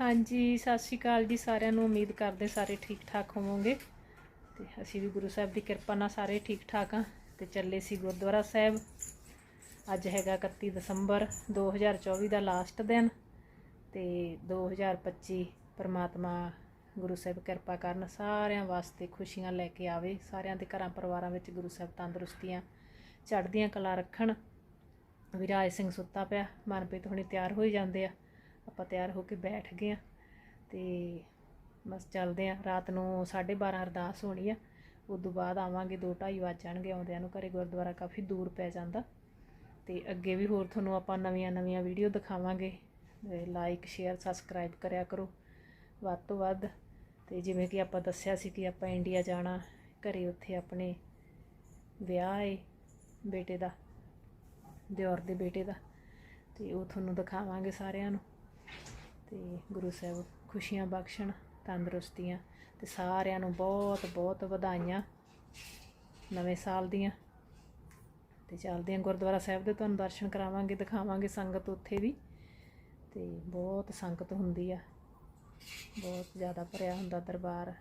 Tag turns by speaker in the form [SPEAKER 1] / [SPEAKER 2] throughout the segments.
[SPEAKER 1] ਹਾਂਜੀ, ਸਤਿ ਸ਼੍ਰੀ ਅਕਾਲ ਜੀ ਸਾਰਿਆਂ ਨੂੰ। ਉਮੀਦ ਕਰਦੇ ਸਾਰੇ ਠੀਕ ਠਾਕ ਹੋਵੋਗੇ। ਤੇ ਅਸੀਂ ਵੀ ਗੁਰੂ ਸਾਹਿਬ ਦੀ ਕਿਰਪਾ ਨਾਲ ਸਾਰੇ ਠੀਕ ਠਾਕ ਆ ਤੇ ਚੱਲੇ ਸੀ ਗੁਰਦੁਆਰਾ ਸਾਹਿਬ। ਅੱਜ ਹੈਗਾ 31 ਦਸੰਬਰ 2024 ਦਾ ਲਾਸਟ ਦਿਨ। ਤੇ 2025 ਪਰਮਾਤਮਾ ਗੁਰੂ ਸਾਹਿਬ ਕਿਰਪਾ ਕਰਨ ਸਾਰਿਆਂ ਵਾਸਤੇ ਖੁਸ਼ੀਆਂ ਲੈ ਕੇ ਆਵੇ। ਸਾਰਿਆਂ ਦੇ ਘਰਾਂ ਪਰਿਵਾਰਾਂ ਵਿੱਚ ਗੁਰੂ ਸਾਹਿਬ ਤੰਦਰੁਸਤੀਆਂ ਚੜ੍ਹਦੀਆਂ ਕਲਾ ਰੱਖਣ। ਵਿਰਾਜ ਸਿੰਘ ਸੁੱਤਾ ਪਿਆ, ਮਨਪ੍ਰੀਤ ਹੁਣੇ ਤਿਆਰ ਹੋਈ ਜਾਂਦੇ ਆ। ਆਪਾਂ ਤਿਆਰ ਹੋ ਕੇ ਬੈਠ ਗਏ ਆ ਤੇ ਬਸ ਚੱਲਦੇ ਆ ਰਾਤ ਨੂੰ 12:30 ਅਰਦਾਸ ਹੋਣੀ ਆ। ਉਦੋਂ ਬਾਅਦ ਆਵਾਂਗੇ 2:30 ਵੱਜ ਜਾਣਗੇ ਆਉਂਦਿਆਂ ਨੂੰ, ਘਰੇ ਗੁਰਦੁਆਰਾ ਕਾਫੀ ਦੂਰ ਪੈ ਜਾਂਦਾ। ਤੇ ਅੱਗੇ ਵੀ ਹੋਰ ਤੁਹਾਨੂੰ ਆਪਾਂ ਨਵੀਆਂ ਨਵੀਆਂ ਵੀਡੀਓ ਦਿਖਾਵਾਂਗੇ। ਲਾਈਕ ਸ਼ੇਅਰ ਸਬਸਕ੍ਰਾਈਬ ਕਰਿਆ ਕਰੋ ਵੱਧ ਤੋਂ ਵੱਧ। ਤੇ ਜਿਵੇਂ ਕਿ ਆਪਾਂ ਦੱਸਿਆ ਸੀ ਕਿ ਆਪਾਂ ਇੰਡੀਆ ਜਾਣਾ, ਘਰੇ ਉੱਥੇ ਆਪਣੇ ਵਿਆਹ ਹੈ ਬੇਟੇ ਦਾ, ਦਿਓਰ ਦੇ ਬੇਟੇ ਦਾ। ਤੇ ਉਹ ਤੁਹਾਨੂੰ ਦਿਖਾਵਾਂਗੇ ਸਾਰਿਆਂ ਨੂੰ। ਤੇ ਗੁਰੂ ਸਾਹਿਬ ਖੁਸ਼ੀਆਂ ਬਖਸ਼ਣ, ਤੰਦਰੁਸਤੀਆਂ ਤੇ ਸਾਰਿਆਂ ਨੂੰ ਬਹੁਤ ਬਹੁਤ ਵਧਾਈਆਂ ਨਵੇਂ ਸਾਲ ਦੀਆਂ। ਤੇ ਚੱਲਦੇ ਹਾਂ ਗੁਰਦੁਆਰਾ ਸਾਹਿਬ ਦੇ, ਤੁਹਾਨੂੰ ਦਰਸ਼ਨ ਕਰਾਵਾਂਗੇ, ਦਿਖਾਵਾਂਗੇ ਸੰਗਤ ਉੱਥੇ ਵੀ। ਤੇ ਬਹੁਤ ਸੰਗਤ ਹੁੰਦੀ ਆ, ਬਹੁਤ ਜ਼ਿਆਦਾ ਭਰਿਆ ਹੁੰਦਾ ਦਰਬਾਰ।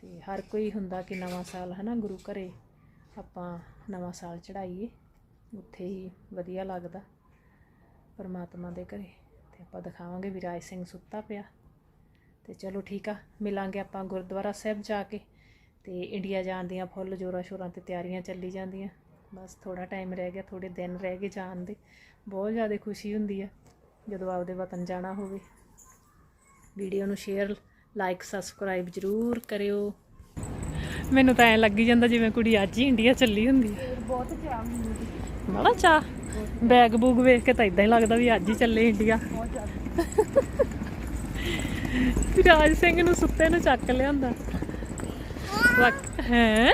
[SPEAKER 1] ਤੇ ਹਰ ਕੋਈ ਹੁੰਦਾ ਕਿ ਨਵਾਂ ਸਾਲ ਹੈ ਨਾ ਗੁਰੂ ਘਰੇ ਆਪਾਂ ਨਵਾਂ ਸਾਲ ਚੜਾਈਏ ਉੱਥੇ ਹੀ ਵਧੀਆ ਲੱਗਦਾ ਪਰਮਾਤਮਾ ਦੇ ਘਰੇ। ਤੇ ਆਪਾਂ ਦਿਖਾਵਾਂਗੇ ਵਿਰਾਜ ਸਿੰਘ ਸੁੱਤਾ ਪਿਆ। ਤੇ ਚਲੋ ਠੀਕ ਆ ਮਿਲਾਂਗੇ ਆਪਾਂ ਗੁਰਦੁਆਰਾ ਸਾਹਿਬ ਜਾ ਕੇ ਤੇ ਇੰਡੀਆ ਜਾਣ ਦੀਆਂ ਫੁੱਲ ਜੋਰਾਂ ਸ਼ੋਰਾਂ ਤੇ ਤਿਆਰੀਆਂ ਚੱਲੀ ਜਾਂਦੀਆਂ। ਬਸ ਥੋੜਾ ਟਾਈਮ ਰਹਿ ਗਿਆ ਥੋੜੇ ਦਿਨ ਰਹਿ ਗਏ ਜਾਣ ਦੇ। ਬਹੁਤ ਜ਼ਿਆਦਾ ਖੁਸ਼ੀ ਹੁੰਦੀ ਆ ਜਦੋਂ ਆਪਦੇ ਵਤਨ ਜਾਣਾ ਹੋਵੇ। ਵੀਡੀਓ ਨੂੰ ਸ਼ੇਅਰ ਲਾਈਕ ਸਬਸਕ੍ਰਾਈਬ ਜ਼ਰੂਰ ਕਰਿਓ। ਮੈਨੂੰ ਤਾਂ ਐ ਲੱਗੀ ਜਾਂਦਾ ਜਿਵੇਂ ਕੁੜੀ ਅੱਜ ਹੀ ਇੰਡੀਆ ਚੱਲੀ ਹੁੰਦੀ ਹੈ
[SPEAKER 2] ਬਹੁਤ ਚਾਹ ਮੈਨੂੰ
[SPEAKER 1] ਬੜਾ ਚਾ ਬੈਗ ਬੂਗ ਵੇਖ ਕੇ ਤਾਂ ਇਦਾਂ ਹੀ ਲੱਗਦਾ ਵੀ ਅੱਜ ਹੀ ਚੱਲੇ ਇੰਡੀਆ ਰਾਜ ਸਿੰਘ ਨੂੰ ਸੁੱਤੇ ਨੂੰ ਚੱਕ ਲਿਆਂਦਾ। ਹੈ?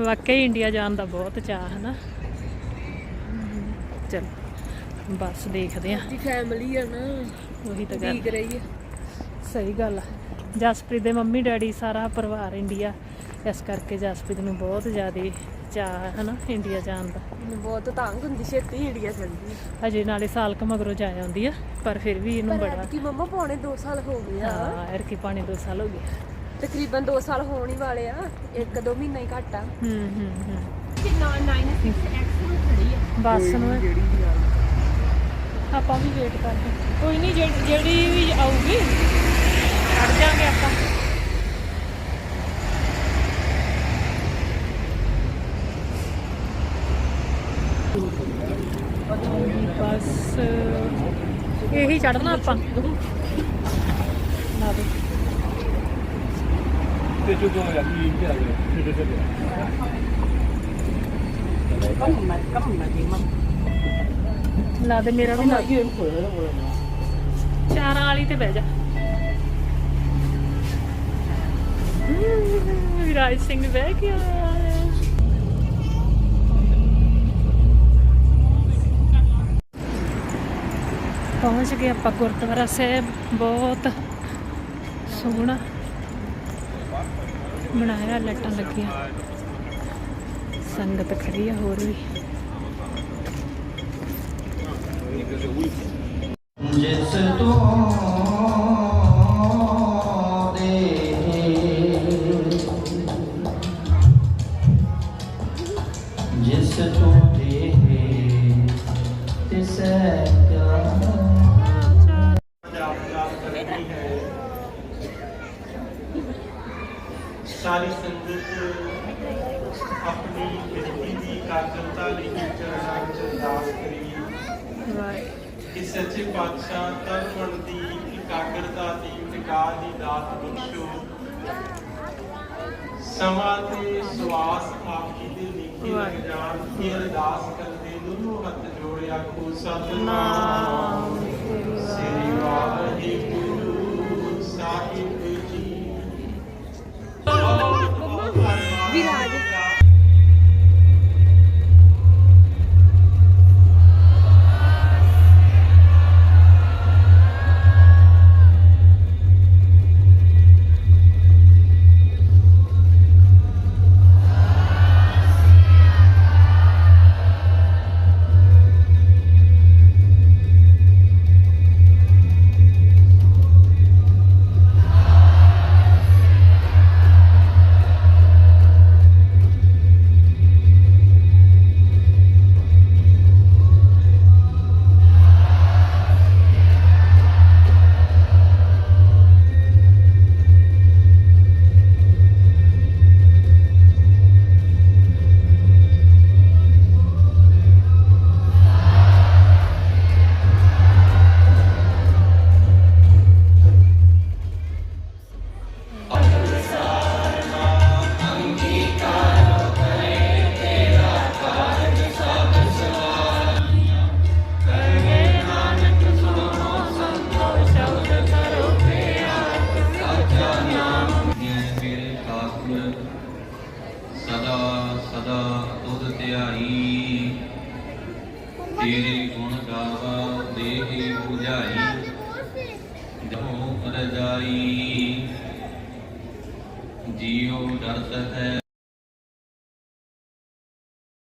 [SPEAKER 1] ਵਾਕਈ ਇੰਡੀਆ ਜਾਣ ਦਾ ਬਹੁਤ ਚਾਹ ਹੈ ਨਾ ਚਲ ਬਸ ਦੇਖਦੇ ਆ
[SPEAKER 2] ਦੀ ਫੈਮਿਲੀ ਆ ਨਾ।
[SPEAKER 1] ਉਹੀ ਤਾਂ ਗੱਲ।
[SPEAKER 2] ਠੀਕ ਰਹੀ ਹੈ
[SPEAKER 1] ਸਹੀ ਗੱਲ ਆ। ਜਸਪ੍ਰੀਤ ਦੇ ਮੰਮੀ ਡੈਡੀ ਸਾਰਾ ਪਰਿਵਾਰ ਇੰਡੀਆ ਇਸ ਕਰਕੇ ਜਸਪ੍ਰੀਤ ਨੂੰ ਬਹੁਤ ਜ਼ਿਆਦਾ ਚਾਹ ਹੈ ਨਾ ਇੰਡੀਆ ਜਾਣ ਦਾ।
[SPEAKER 2] ਮੈਨੂੰ ਬਹੁਤ ਤੰਗ ਹੁੰਦੀ ਛੇਤੀ ਇੰਡੀਆ ਚਲਦੀ
[SPEAKER 1] ਅਜੇ ਨਾਲੇ ਸਾਲ ਕ ਮਗਰੋਂ ਜਾ ਆਉਂਦੀ ਆ ਪਰ ਫਿਰ ਵੀ ਇਹਨੂੰ ਬੜਾ
[SPEAKER 2] ਕਿ ਮੰਮਾ ਪੌਣੇ 2 ਸਾਲ ਹੋ ਗਏ ਆ।
[SPEAKER 1] ਹਾਂ ਯਾਰ ਕੀ ਪਾਣੀ ਦੋ ਸਾਲ ਹੋ ਗਏ।
[SPEAKER 2] ਤਕਰੀਬਨ 2 ਸਾਲ ਹੋਣ ਹੀ ਵਾਲੇ ਆ ਇੱਕ ਦੋ ਮਹੀਨਾ ਹੀ ਘੱਟ ਆ।
[SPEAKER 1] ਹੂੰ ਹੂੰ ਹੂੰ।
[SPEAKER 2] ਕਿੰਨਾ 96x ਨੂੰ ਖੜੀ ਆ?
[SPEAKER 1] ਬੱਸ ਨੂੰ। ਆਪਾਂ ਵੀ ਵੇਟ ਕਰਦੇ ਕੋਈ ਨਹੀਂ ਜਿਹੜੀ ਵੀ ਆਊਗੀ ਚੜ ਜਾਾਂਗੇ ਆਪਾਂ। ਬਸ ਇਹੀ ਚੜਨਾ ਆਪਾਂ ਲਾ ਦੇ
[SPEAKER 3] ਤੇ ਜਦੋਂ ਆ ਗਈ ਇਹ ਆ ਗਿਆ ਤੇ
[SPEAKER 1] ਲਾ ਦੇ ਮੇਰਾ ਵੀ ਲਾ ਦੇ ਚਾਰਾਂ ਵਾਲੀ ਤੇ ਬਹਿ ਜਾ ਹਮ, ਵਿਰਾਜ ਸਿੰਘ ਬਹਿ ਗਿਆ ਪਹੁੰਚ ਗਏ ਆਪਾਂ ਗੁਰਦੁਆਰਾ ਸਾਹਿਬ, ਬਹੁਤ ਸੋਹਣਾ ਬਣਾਇਆ ਲੱਟਾਂ ਲੱਗੀਆਂ। ਸੰਗਤ ਖੜੀ ਆ, ਹੋਰ ਵੀ।
[SPEAKER 4] ਜਿਸ ਤੋਂ
[SPEAKER 5] ਸਾਰੀ ਸੰਗਤ ਆਪਣੀ ਬੇਨਤੀ ਦੀ ਕਾਰਜਤਾ ਲਈ ਚਰਨਾਂ ਵਿੱਚ ਅਰਦਾਸ ਕਰੀ। ਕਿ ਸੱਚੇ ਪਾਤਸ਼ਾਹ ਤਰਵਣ ਦੀ ਇਕਾਗਰਤਾ ਦੀ ਵਿਕਾਸ ਦੀ ਦਾਤ ਬਖਸ਼ੋ। ਸਮਾਂ ਤੇ ਸਵਾਸ ਆਪ ਜੀ ਦੇ ਲੱਗ ਜਾਣ ਇਹ ਅਰਦਾਸ ਕਰਦੇ ਦੋਨੋਂ ਹੱਥ ਜੋੜਿਆ ਕੋ ਸਤਨਾਮ।
[SPEAKER 6] ਰਜਾਈ ਜੀਉ ਡਰਤ ਹੈ।